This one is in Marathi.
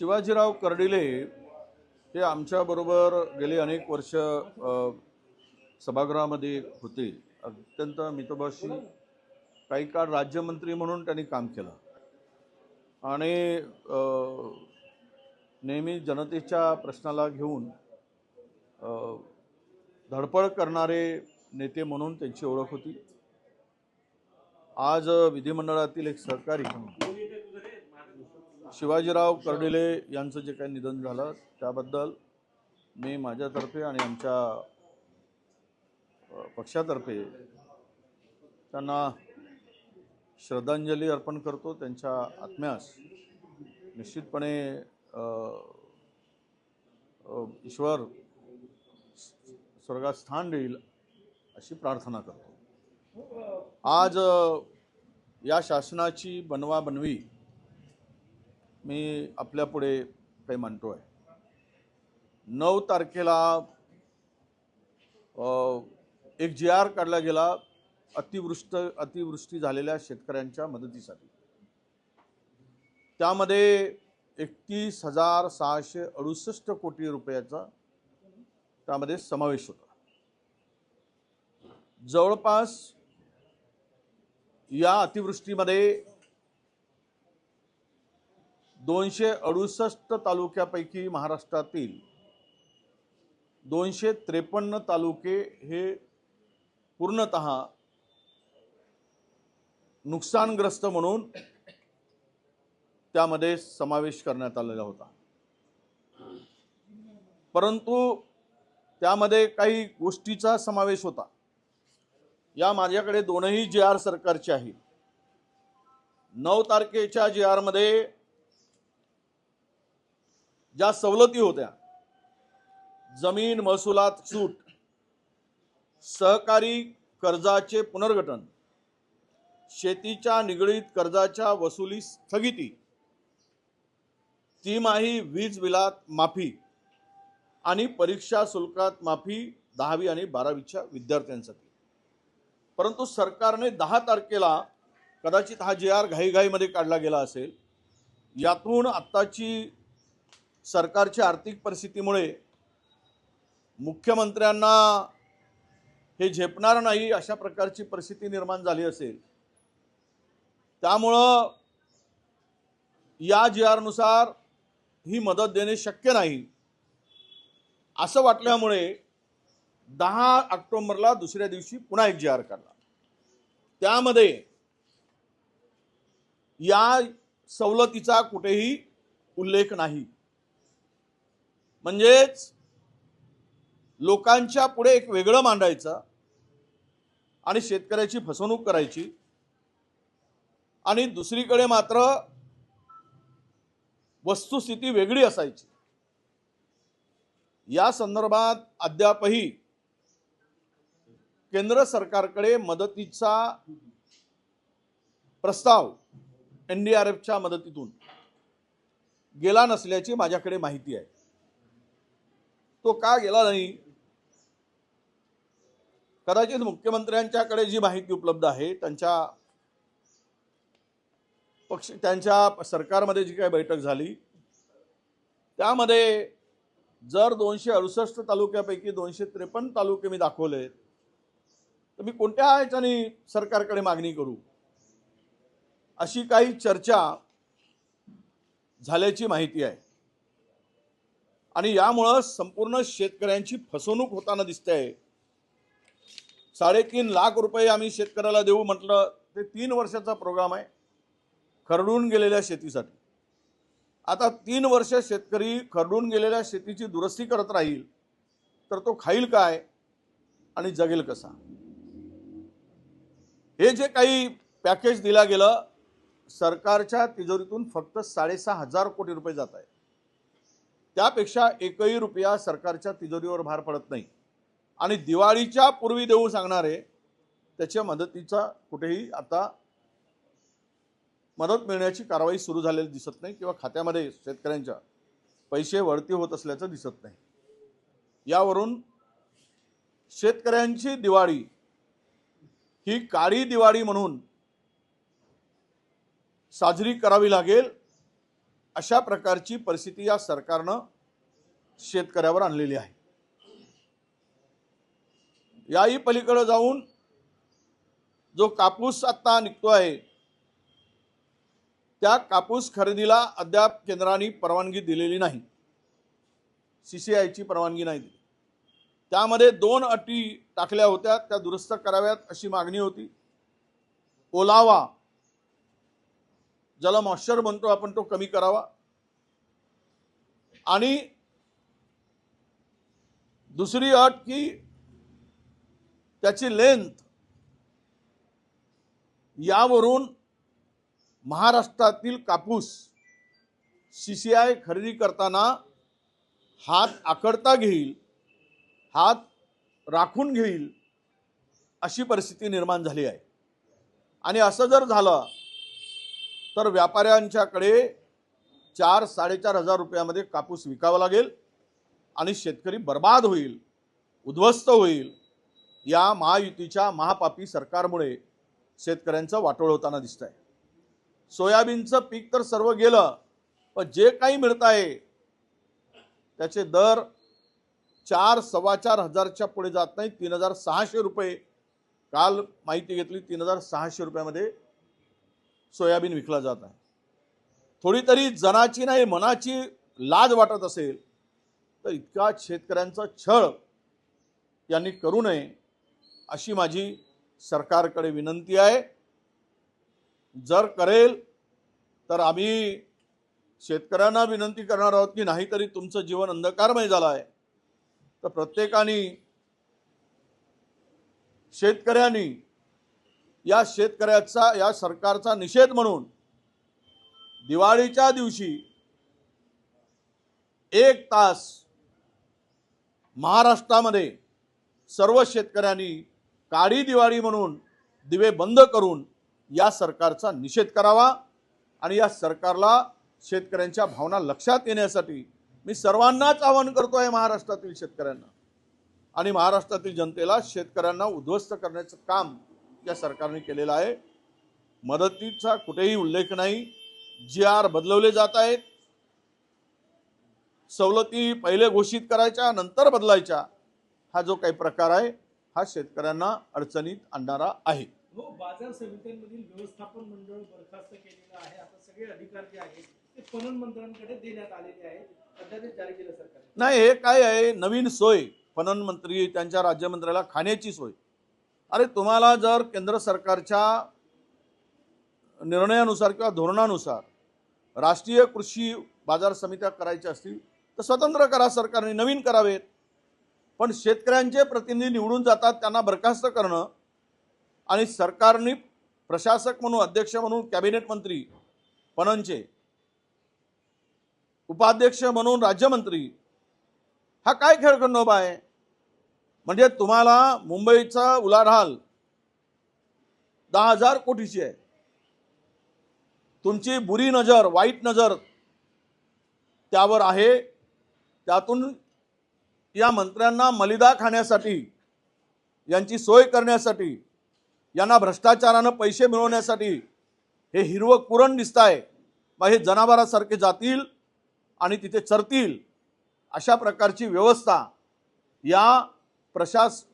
शिवाजीराव कर्डिले हे आमच्याबरोबर गेली अनेक वर्ष सभागृहामध्ये होते. अत्यंत मितभाषी काही काळ राज्यमंत्री म्हणून त्यांनी काम केलं. आणि नेहमी जनतेच्या प्रश्नाला घेऊन धडपड करणारे नेते म्हणून त्यांची ओळख होती. आज विधिमंडळातील एक सहकारी शिवाजीराव कर्डिले यांचं जे काही निधन झालं त्याबद्दल मी माझ्यातर्फे आणि आमच्या पक्षातर्फे त्यांना श्रद्धांजली अर्पण करतो. त्यांच्या आत्म्यास निश्चितपणे ईश्वर स्वर्गात स्थान देईल अशी प्रार्थना करतो. आज या शासनाची बनवाबनवी मी आपल्यापुढे काही म्हणतो आहे नऊ तारखेला एक जी आर काढला गेला अतिवृष्ट अतिवृष्टी झालेल्या शेतकऱ्यांच्या मदतीसाठी. त्यामध्ये एकतीस हजार सहाशे अडुसष्ट कोटी रुपयाचा त्यामध्ये समावेश होता. जवळपास या अतिवृष्टीमध्ये दोनशे अडुसष्ट तालुक्यापैकी महाराष्ट्रातील दोनशे त्रेपन्न तालुके हे पूर्णत नुकसानग्रस्त म्हणून त्यामध्ये समावेश करण्यात आलेला होता. परंतु त्यामध्ये काही गोष्टीचा समावेश होता. या माझ्याकडे दोनही जे आर सरकारचे आहेत. नऊ तारखेच्या जे आरमध्ये ज्या सवलती होत्या. जमीन महसुलात सूट सहकारी कर्जाचे पुनर्गठन शेतीच्या निगडीत कर्जाच्या वसुली स्थगिती तिमाही वीज बिलात माफी आणि परीक्षा शुल्कात माफी दहावी आणि बारावीच्या विद्यार्थ्यांसाठी. परंतु सरकारने दहा तारखेला कदाचित हा जी आर घाईघाईमध्ये काढला गेला असेल यातून आत्ताची सरकारची आर्थिक परिस्थितीमुळे मुख्यमंत्र्यांना हे झेपणार नाही अशा प्रकारची परिस्थिती निर्माण झाली असेल. त्यामुळं या जी आरनुसार ही मदत देणे शक्य नाही. असं वाटल्यामुळे दहा ऑक्टोंबरला दुसऱ्या दिवशी पुन्हा एक जी आर काढला त्यामध्ये या सवलतीचा कुठेही उल्लेख नाही. म्हणजेच लोकांच्या पुढे एक वेगळं मांडायचं आणि शेतकऱ्याची फसवणूक करायची. आणि दुसरीकडे मात्र वस्तुस्थिती वेगळी असायची. या संदर्भात अद्यापही केंद्र सरकारकडे मदतीचा प्रस्ताव एन डी आर एफच्या मदतीतून गेला नसल्याची माझ्याकडे माहिती आहे. तो का गेला नाही? कदाचित मुख्यमंत्र्यांच्याकडे जी माहिती उपलब्ध आहे त्यांच्या पक्ष त्यांच्या सरकारमध्ये जी काही बैठक झाली त्यामध्ये जर दोनशे अडुसष्ट तालुक्यापैकी दोनशे त्रेपन्न तालुके मी दाखवले तर मी कोणत्या ह्याच्याने सरकारकडे मागणी करू? अशी काही चर्चा झाल्याची माहिती आहे. आणि यामुळं संपूर्ण शेतकऱ्यांची फसवणूक होताना दिसते आहे साडेतीन लाख रुपये आम्ही शेतकऱ्याला देऊ म्हटलं ते तीन वर्षाचा प्रोग्राम आहे. खरडून गेलेल्या शेतीसाठी. आता तीन वर्ष शेतकरी खरडून गेलेल्या शेतीची दुरुस्ती करत राहील तर तो खाईल काय आणि जगेल कसा? हे जे काही पॅकेज दिलं गेलं सरकारच्या तिजोरीतून फक्त साडेसहा हजार कोटी रुपये जात आहे त्यापेक्षा एकही रुपया सरकारच्या तिजोरीवर भार पडत नाही. आणि दिवाळीच्या पूर्वी देऊ सांगणारे त्याच्या मदतीचा कुठेही आता मदत मिळण्याची कारवाई सुरू झालेली दिसत नाही किंवा खात्यामध्ये शेतकऱ्यांच्या पैसे वळती होत असल्याचं दिसत नाही. यावरून शेतकऱ्यांची दिवाळी ही काळी दिवाळी म्हणून साजरी करावी लागेल. अशा प्रकारची परिस्थिती या सरकारनं शेतकऱ्यावर आणलेली आहे. याही पलीकडे जाऊन जो कापूस आत्ता निघतो आहे त्या कापूस खरेदीला अद्याप केंद्राने परवानगी दिलेली नाही. सी सी आयची परवानगी नाही दिली. त्यामध्ये दोन अटी टाकल्या होत्या त्या दुरुस्त कराव्यात अशी मागणी होती. ओलावा ज्याला मॉइश्चर म्हणतो आपण तो कमी करावा. आणि दुसरी अट की त्याची लेंथ यावरून महाराष्ट्रातील कापूस सी सी आय खरेदी करताना हात आकडता घेईल हात राखून घेईल अशी परिस्थिती निर्माण झाली आहे. आणि असं जर झालं तर व्यापाऱ्यांच्याकडे चार साडेचार हजार रुपयामध्ये कापूस विकावा लागेल आणि शेतकरी बर्बाद होईल उद्ध्वस्त होईल या महायुतीच्या महापापी सरकारमुळे शेतकऱ्यांचं वाटोळ होताना दिसत आहे सोयाबीनचं पीक तर सर्व गेलं पण जे काही मिळत आहे त्याचे दर चार सव्वा चार हजारच्या पुढे जात नाही तीन हजार सहाशे रुपये काल माहिती घेतली तीन हजार सहाशे रुपयामध्ये सोयाबीन विकला जात आहे. थोडी तरी जनाची नाही मनाची लाज वाटत असेल तर इतका शेतकऱ्यांचा छळ यांनी करू नये अशी माझी सरकारकडे विनंती आहे. जर करेल तर आम्ही शेतकऱ्यांना विनंती करणार आहोत की नाहीतरी तुमचं जीवन अंधकारमय झालं आहे तर प्रत्येकाने शेतकऱ्यांनी या शेतकऱ्याचा या सरकारचा निषेध म्हणून दिवाळीच्या दिवशी एक तास महाराष्ट्रामध्ये सर्व शेतकऱ्यांनी काळी दिवाळी म्हणून दिवे बंद करून या सरकारचा निषेध करावा आणि या सरकारला शेतकऱ्यांच्या भावना लक्षात येण्यासाठी मी सर्वांनाच आवाहन करतो आहे महाराष्ट्रातील शेतकऱ्यांना. आणि महाराष्ट्रातील जनतेला शेतकऱ्यांना उद्ध्वस्त करण्याचं काम या सरकारने केलेलं आहे. मदतीचा कुठेही उल्लेख नाही. जी आर बदलवले जात आहेत. सवलती पहिले घोषित करायच्या नंतर बदलायच्या हा जो काही प्रकार आहे हा शेतकऱ्यांना अडचणीत आणणारा आहे. हो बाजार समित्यांमधील व्यवस्थापन मंडळ बरखास्त केलेलं आहे. आता सगळे अधिकार जे आहेत ते पणन मंत्र्यांकडे देण्यात आलेले आहेत. अध्यादेश जारी केलं सरकारने. नाही हे काय आहे? नवीन सोय. पणन मंत्री त्यांच्या राज्यमंत्र्याला खाण्याची सोय. अरे तुम्हाला जर केंद्र सरकारच्या निर्णयानुसार किंवा धोरणानुसार राष्ट्रीय कृषी बाजार समित्या करायच्या असतील तर स्वतंत्र करा सरकारने नवीन करावेत. पण शेतकऱ्यांचे प्रतिनिधी निवडून जातात त्यांना बरखास्त करणं आणि सरकारने प्रशासक म्हणून अध्यक्ष म्हणून कॅबिनेट मंत्री पणनचे उपाध्यक्ष म्हणून राज्यमंत्री हा काय खेळ खेळखंडोबा आहे? म्हणजे तुम्हाला मुंबईचा उलाढाल दहा हजार कोटीची आहे. तुमची बुरी नजर वाईट नजर त्यावर आहे. त्यातून या मंत्र्यांना मलिदा खाण्यासाठी यांची सोय करण्यासाठी यांना भ्रष्टाचारानं पैसे मिळवण्यासाठी हे हिरवं कुरण दिसत आहे मग हे जनावरासारखे जातील आणि तिथे चरतील. अशा प्रकारची व्यवस्था या પ્રશાસ